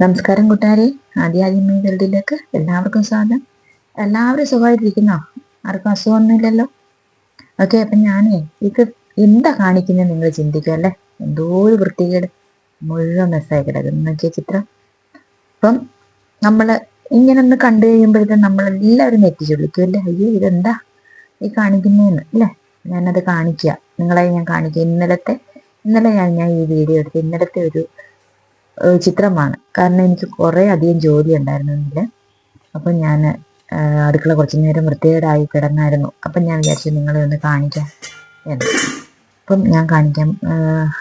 നമസ്കാരം കൂട്ടുകാരെ. ആദ്യാദ്യമേ വേൾഡിലേക്ക് എല്ലാവർക്കും സ്വാഗതം. എല്ലാവരും സുഖമായിട്ടിരിക്കുന്നോ? ആർക്കും അസുഖമൊന്നുമില്ലല്ലോ? ഓക്കെ അപ്പം ഞാനേ ഇത് എന്താ കാണിക്കുന്നത് നിങ്ങൾ ചിന്തിക്കും അല്ലേ? എന്തോ ഒരു വൃത്തികേട് മുഴുവൻ മെസ്സായി കിടക്കുന്നു. നോക്കിയ ചിത്രം. അപ്പം നമ്മൾ ഇങ്ങനെ ഒന്ന് കണ്ടു കഴിയുമ്പോഴത്തേക്കും നമ്മളെല്ലാവരും വിളിക്കും അല്ലേ? അയ്യോ ഇതെന്താ ഈ കാണിക്കുന്നതെന്ന് അല്ലേ? ഞാനത് കാണിക്കുക നിങ്ങളെ ഞാൻ കാണിക്കുക ഇന്നലത്തെ ഇന്നലെ ഞാൻ ഞാൻ ഈ വീഡിയോ എടുത്ത് ഇന്നലത്തെ ഒരു ചിത്രമാണ്. കാരണം എനിക്ക് കുറേ അധികം ജോലി ഉണ്ടായിരുന്നു ഇതിൽ അപ്പം ഞാൻ അടുക്കള കുറച്ച് നേരം വൃത്തികേടായി കിടന്നായിരുന്നു. അപ്പം ഞാൻ വിചാരിച്ചു നിങ്ങളെ ഒന്ന് കാണിക്കാം എന്ന്. അപ്പം ഞാൻ കാണിക്കാം.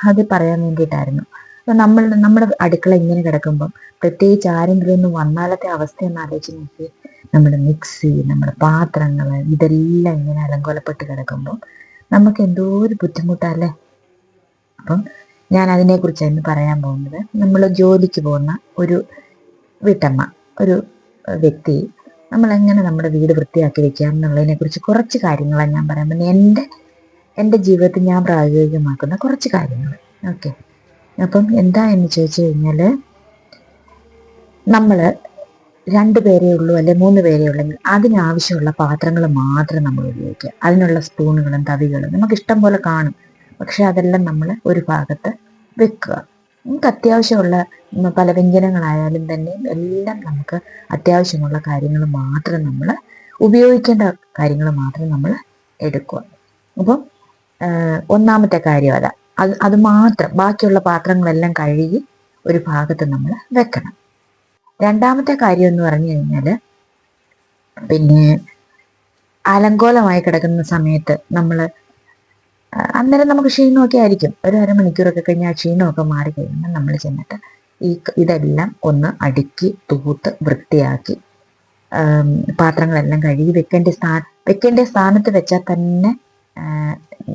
അത് പറയാൻ വേണ്ടിയിട്ടായിരുന്നു. അപ്പം നമ്മൾ നമ്മുടെ അടുക്കള ഇങ്ങനെ കിടക്കുമ്പം പ്രത്യേകിച്ച് ആരെങ്കിലും ഒന്ന് വന്നാലത്തെ അവസ്ഥ എന്ന് ആലോചിച്ച് നോക്കി. നമ്മുടെ മിക്സി നമ്മുടെ പാത്രങ്ങൾ ഇതെല്ലാം ഇങ്ങനെ അലങ്കോലപ്പെട്ട് കിടക്കുമ്പോൾ നമുക്ക് എന്തോ ഒരു ബുദ്ധിമുട്ടല്ലേ? അപ്പം ഞാൻ അതിനെക്കുറിച്ച് ഇന്ന് പറയാൻ പോകുന്നത്. നമ്മൾ ജോലിക്ക് പോകുന്ന ഒരു വീട്ടമ്മ ഒരു വ്യക്തി നമ്മൾ എങ്ങനെ നമ്മുടെ വീട് വൃത്തിയാക്കി വെക്കാം എന്നുള്ളതിനെ കുറിച്ച് കുറച്ച് കാര്യങ്ങളാണ് ഞാൻ പറയാൻ പോകുന്നത്. എന്റെ എന്റെ ജീവിതത്തിൽ ഞാൻ പ്രായോഗികമാക്കുന്ന കുറച്ച് കാര്യങ്ങൾ ഓക്കെ. അപ്പം എന്താ എന്ന് ചോദിച്ചു കഴിഞ്ഞാൽ നമ്മൾ രണ്ട് പേരേ ഉള്ളൂ അല്ലെ മൂന്ന് പേരേ ഉള്ളെങ്കിൽ അതിനാവശ്യമുള്ള പാത്രങ്ങൾ മാത്രം നമ്മൾ ഉപയോഗിക്കുക. അതിനുള്ള സ്പൂണുകളും തവികളും നമുക്ക് ഇഷ്ടം പോലെ കാണും. പക്ഷെ അതെല്ലാം നമ്മൾ ഒരു ഭാഗത്ത് വെക്കുക. നമുക്ക് അത്യാവശ്യമുള്ള പല വ്യഞ്ജനങ്ങളായാലും തന്നെ എല്ലാം നമുക്ക് അത്യാവശ്യമുള്ള കാര്യങ്ങൾ മാത്രം നമ്മൾ ഉപയോഗിക്കേണ്ട കാര്യങ്ങൾ മാത്രം നമ്മൾ എടുക്കുക. അപ്പം ഒന്നാമത്തെ കാര്യം അതാ. അത് അത് മാത്രം ബാക്കിയുള്ള പാത്രങ്ങളെല്ലാം കഴുകി ഒരു ഭാഗത്ത് നമ്മൾ വെക്കണം. രണ്ടാമത്തെ കാര്യം എന്ന് പറഞ്ഞു കഴിഞ്ഞാൽ പിന്നെ അലങ്കോലമായി കിടക്കുന്ന സമയത്ത് നമ്മൾ അന്നേരം നമുക്ക് ക്ഷീണമൊക്കെ ആയിരിക്കും. ഒരു അരമണിക്കൂറൊക്കെ കഴിഞ്ഞ് ആ ക്ഷീണമൊക്കെ മാറി കഴിയുമ്പോൾ നമ്മൾ ചെന്നിട്ട് ഈ ഇതെല്ലാം ഒന്ന് അടുക്കി തൂത്ത് വൃത്തിയാക്കി പാത്രങ്ങളെല്ലാം കഴുകി വെക്കേണ്ട സ്ഥാ വെക്കേണ്ട സ്ഥാനത്ത് വെച്ചാൽ തന്നെ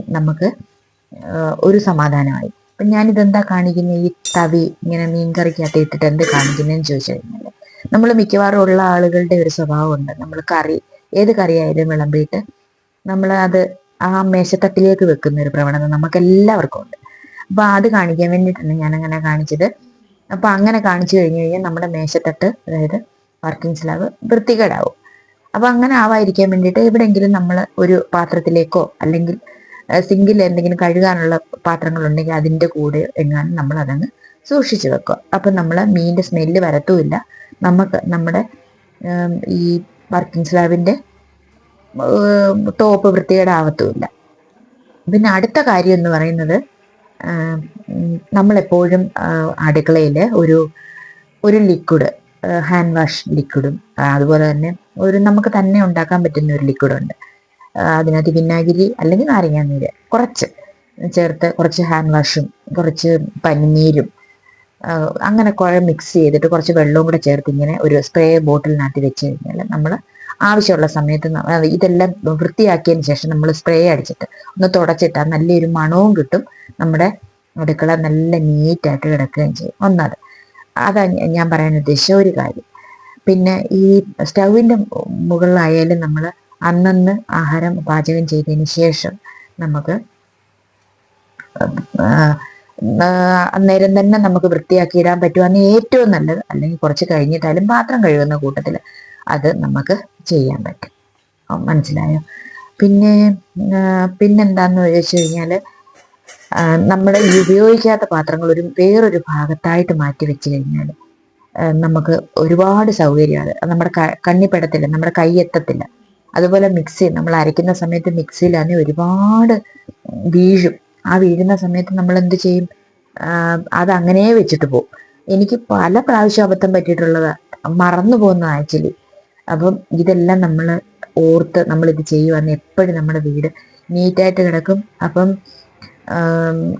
നമുക്ക് ഒരു സമാധാനമായി. അപ്പം ഞാനിതെന്താ കാണിക്കുന്നത് ഈ തവി ഇങ്ങനെ മീൻകറിക്കകത്ത് ഇട്ടിട്ട് എന്ത് കാണിക്കുന്നതെന്ന് ചോദിച്ചു കഴിഞ്ഞാൽ നമ്മൾ മിക്കവാറും ഉള്ള ആളുകളുടെ ഒരു സ്വഭാവമുണ്ട്. നമ്മൾ കറി ഏത് കറിയായാലും വിളമ്പിയിട്ട് നമ്മൾ അത് ആ മേശത്തട്ടിലേക്ക് വെക്കുന്ന ഒരു പ്രവണത നമുക്ക് എല്ലാവർക്കും ഉണ്ട്. അപ്പൊ അത് കാണിക്കാൻ വേണ്ടിയിട്ടാണ് ഞാൻ അങ്ങനെ കാണിച്ചത്. അപ്പൊ അങ്ങനെ കാണിച്ചു കഴിഞ്ഞു കഴിഞ്ഞാൽ നമ്മുടെ മേശത്തട്ട് അതായത് വർക്കിംഗ് സ്ലാബ് വൃത്തികേടാവും. അപ്പൊ അങ്ങനെ ആവാതിരിക്കാൻ വേണ്ടിയിട്ട് എവിടെയെങ്കിലും നമ്മൾ ഒരു പാത്രത്തിലേക്കോ അല്ലെങ്കിൽ സിങ്കിൽ എന്തെങ്കിലും കഴുകാനുള്ള പാത്രങ്ങൾ ഉണ്ടെങ്കിൽ അതിന്റെ കൂടെ എങ്ങാനും നമ്മൾ അതങ്ങ് സൂക്ഷിച്ചു വെക്കുക. അപ്പൊ നമ്മൾ മീനിന്റെ സ്മെല്ല് വരത്തുമില്ല. നമുക്ക് നമ്മുടെ ഈ വർക്കിംഗ് സ്ലാബിന്റെ ടോപ്പ് വൃത്തികേടാവത്തുമില്ല. പിന്നെ അടുത്ത കാര്യം എന്ന് പറയുന്നത് നമ്മളെപ്പോഴും അടുക്കളയിൽ ഒരു ഒരു ലിക്വിഡ് ഹാൻഡ് വാഷ് ലിക്വിഡും അതുപോലെ തന്നെ ഒരു നമുക്ക് തന്നെ ഉണ്ടാക്കാൻ പറ്റുന്ന ഒരു ലിക്വിഡുണ്ട് അതിനകത്ത് വിനാഗിരി അല്ലെങ്കിൽ നാരങ്ങാനീര് കുറച്ച് ചേർത്ത് കുറച്ച് ഹാൻഡ് വാഷും കുറച്ച് പനിനീരും അങ്ങനെ കുറെ മിക്സ് ചെയ്തിട്ട് കുറച്ച് വെള്ളവും കൂടെ ചേർത്ത് ഇങ്ങനെ ഒരു സ്പ്രേ ബോട്ടിലിനകത്ത് വെച്ച് കഴിഞ്ഞാൽ നമ്മൾ ആവശ്യമുള്ള സമയത്ത് ഇതെല്ലാം വൃത്തിയാക്കിയതിന് ശേഷം നമ്മൾ സ്പ്രേ അടിച്ചിട്ട് ഒന്ന് തുടച്ചിട്ടാൽ നല്ലൊരു മണവും കിട്ടും. നമ്മുടെ അടുക്കള നല്ല നീറ്റായിട്ട് കിടക്കുകയും ചെയ്യും. ഒന്നത്. അതാ ഞാൻ പറയാൻ ഉദ്ദേശിച്ച ഒരു കാര്യം. പിന്നെ ഈ സ്റ്റൗവിന്റെ മുകളിലായാലും നമ്മൾ അന്നന്ന് ആഹാരം പാചകം ചെയ്തതിന് ശേഷം നമുക്ക് അന്നേരം തന്നെ നമുക്ക് വൃത്തിയാക്കി ഇടാൻ പറ്റുവാന്ന് ഏറ്റവും നല്ലത്. അല്ലെങ്കിൽ കുറച്ച് കഴിഞ്ഞിട്ടാലും പാത്രം കഴുകുന്ന കൂട്ടത്തിൽ അത് നമുക്ക് ചെയ്യാൻ പറ്റും മനസ്സിലായോ? പിന്നെ പിന്നെന്താന്ന് വെച്ച് കഴിഞ്ഞാൽ നമ്മുടെ ഈ ഉപയോഗിക്കാത്ത പാത്രങ്ങൾ ഒരു വേറൊരു ഭാഗത്തായിട്ട് മാറ്റി വെച്ച് കഴിഞ്ഞാൽ നമുക്ക് ഒരുപാട് സൗകര്യമാണ്. നമ്മുടെ കണ്ണിപ്പെടത്തില്ല നമ്മുടെ കൈയെത്തത്തില്ല. അതുപോലെ മിക്സി നമ്മൾ അരയ്ക്കുന്ന സമയത്ത് മിക്സിയിലാണെങ്കിൽ ഒരുപാട് വീഴും. ആ വീഴുന്ന സമയത്ത് നമ്മൾ എന്ത് ചെയ്യും അത് അങ്ങനെ വെച്ചിട്ട് പോകും എനിക്ക് പല പ്രാവശ്യം അബദ്ധം പറ്റിയിട്ടുള്ളത്. മറന്നു പോകുന്ന ആക്ച്വലി. അപ്പം ഇതെല്ലാം നമ്മൾ ഓർത്ത് നമ്മൾ ഇത് ചെയ്യുവാന്ന് എപ്പോഴും നമ്മുടെ വീട് നീറ്റായിട്ട് കിടക്കും. അപ്പം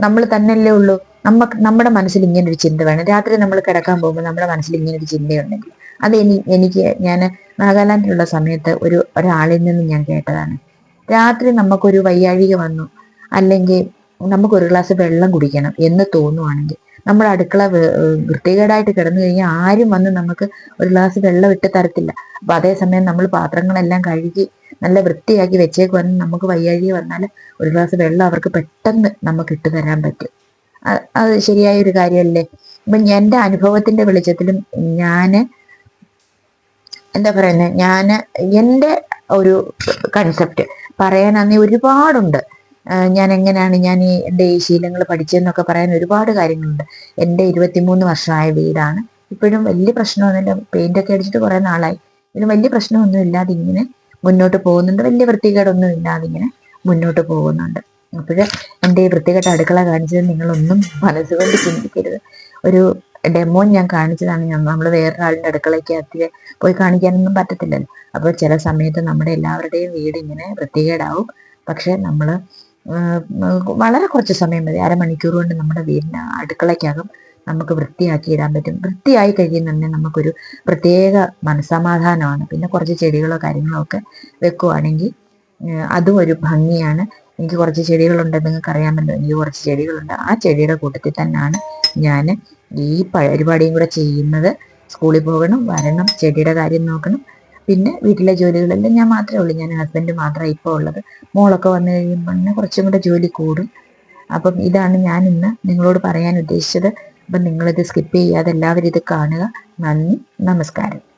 നമ്മൾ തന്നെയല്ലേ ഉള്ളൂ. നമുക്ക് നമ്മുടെ മനസ്സിൽ ഇങ്ങനെ ഒരു ചിന്ത വേണം. രാത്രി നമ്മൾ കിടക്കാൻ പോകുമ്പോൾ നമ്മുടെ മനസ്സിൽ ഇങ്ങനെ ഒരു ചിന്തയുണ്ടെങ്കിൽ. അത് എനി എനിക്ക് ഞാൻ നാഗാലാൻഡിലുള്ള സമയത്ത് ഒരു ഒരാളിൽ നിന്ന് ഞാൻ കേട്ടതാണ്. രാത്രി നമുക്കൊരു വയ്യാഴിക വന്നു. അല്ലെങ്കിൽ നമുക്കൊരു ഗ്ലാസ് വെള്ളം കുടിക്കണം എന്ന് തോന്നുവാണെങ്കിൽ നമ്മുടെ അടുക്കള വൃത്തികേടായിട്ട് കിടന്നു കഴിഞ്ഞാൽ ആരും വന്ന് നമുക്ക് ഒരു ഗ്ലാസ് വെള്ളം ഇട്ട് തരത്തില്ല. അപ്പൊ അതേസമയം നമ്മൾ പാത്രങ്ങളെല്ലാം കഴുകി നല്ല വൃത്തിയാക്കി വെച്ചേക്കുവാണെങ്കിൽ നമുക്ക് വയ്യാഴിക വന്നാൽ ഒരു ഗ്ലാസ് വെള്ളം അവർക്ക് പെട്ടെന്ന് നമുക്ക് ഇട്ട് തരാൻ പറ്റും. അത് ശരിയായ ഒരു കാര്യമല്ലേ ഇപ്പം എന്റെ അനുഭവത്തിന്റെ വെളിച്ചത്തിലും ഞാൻ എന്താ പറയുന്നത് ഞാൻ എന്റെ ഒരു കൺസെപ്റ്റ് പറയാനാണെങ്കിൽ ഒരുപാടുണ്ട്. ഞാൻ എങ്ങനെയാണ് ഞാൻ ഈ എന്റെ ഈ ശീലങ്ങൾ പഠിച്ചതെന്നൊക്കെ പറയാൻ ഒരുപാട് കാര്യങ്ങളുണ്ട്. എന്റെ ഇരുപത്തിമൂന്ന് വർഷമായ വീടാണ്. ഇപ്പോഴും വലിയ പ്രശ്നമൊന്നുമില്ല പെയിന്റ് ഒക്കെ അടിച്ചിട്ട് കുറേ നാളായി. ഇതിലും വലിയ പ്രശ്നമൊന്നും ഇല്ലാതെ ഇങ്ങനെ മുന്നോട്ട് പോകുന്നുണ്ട്. വലിയ വൃത്തികേടൊന്നും ഇല്ലാതെ ഇങ്ങനെ മുന്നോട്ട് പോകുന്നുണ്ട്. അപ്പോൾ എന്റെ ഈ വൃത്തികെട്ട അടുക്കള കാണിച്ചത് നിങ്ങളൊന്നും മനസ്സുകൊണ്ട് ചിന്തിക്കരുത്. ഒരു ഡെമോ ഞാൻ കാണിച്ചതാണ്. ഞാൻ നമ്മൾ വേറൊരാളുടെ അടുക്കളയ്ക്ക് അത്തി പോയി കാണിക്കാനൊന്നും പറ്റത്തില്ലല്ലോ. അപ്പോൾ ചില സമയത്ത് നമ്മുടെ എല്ലാവരുടെയും വീട് ഇങ്ങനെ വൃത്തികേടാവും. പക്ഷെ നമ്മൾ വളരെ കുറച്ച് സമയം മതി. അരമണിക്കൂർ കൊണ്ട് നമ്മുടെ വീടിന് അടുക്കളയ്ക്കകം നമുക്ക് വൃത്തിയാക്കി ഇടാൻ പറ്റും. വൃത്തിയായി കഴിയുന്നുണ്ടെങ്കിൽ നമുക്കൊരു പ്രത്യേക മനസമാധാനമാണ് പിന്നെ കുറച്ച് ചെടികളോ കാര്യങ്ങളോ ഒക്കെ വെക്കുവാണെങ്കിൽ അതും ഒരു ഭംഗിയാണ്. എനിക്ക് കുറച്ച് ചെടികളുണ്ട് നിങ്ങൾക്ക് അറിയാമല്ലോ എനിക്ക് കുറച്ച് ചെടികളുണ്ട്. ആ ചെടിയുടെ കൂട്ടത്തിൽ തന്നെയാണ് ഞാൻ ഈ പരിപാടിയും കൂടെ ചെയ്യുന്നത്. സ്കൂളിൽ പോകണം വരണം ചെടിയുടെ കാര്യം നോക്കണം. പിന്നെ വീട്ടിലെ ജോലികളെല്ലാം ഞാൻ മാത്രമേ ഉള്ളൂ. ഞാൻ ഹസ്ബൻഡ് മാത്രമേ ഇപ്പോൾ ഉള്ളത്. മോളൊക്കെ വന്നു കഴിയുമ്പോൾ തന്നെ കുറച്ചും കൂടെ ജോലി കൂടും. അപ്പം ഇതാണ് ഞാൻ ഇന്ന് നിങ്ങളോട് പറയാൻ ഉദ്ദേശിച്ചത്. അപ്പം നിങ്ങളിത് സ്കിപ്പ് ചെയ്യാതെ എല്ലാവരും ഇത് കാണുക. നന്ദി. നമസ്കാരം.